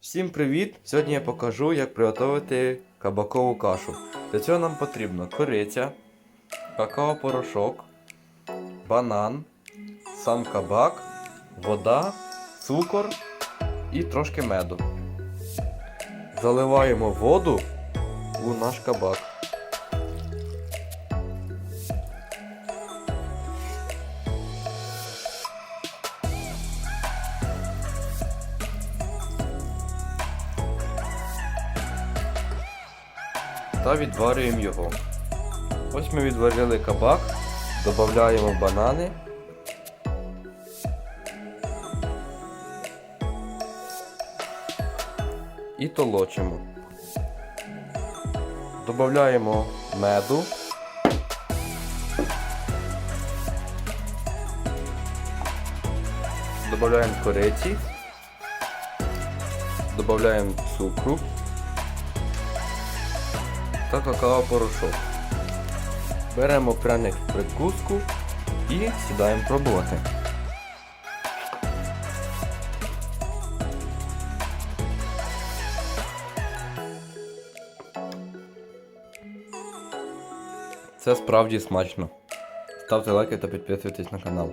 Всім привіт! Сьогодні я покажу, як приготувати кабакову кашу. Для цього нам потрібно кориця, какао-порошок, банан, сам кабак, вода, цукор і трошки меду. Заливаємо воду у наш кабак. Та відварюємо його. Ось ми відварили кабак, додаємо банани. І толочимо. Додаємо меду. Додаємо кориці. Додаємо цукру та какао-порошок. Беремо пряник в прикуску і сідаємо пробувати. Це справді смачно. Ставте лайки та підписуйтесь на канал.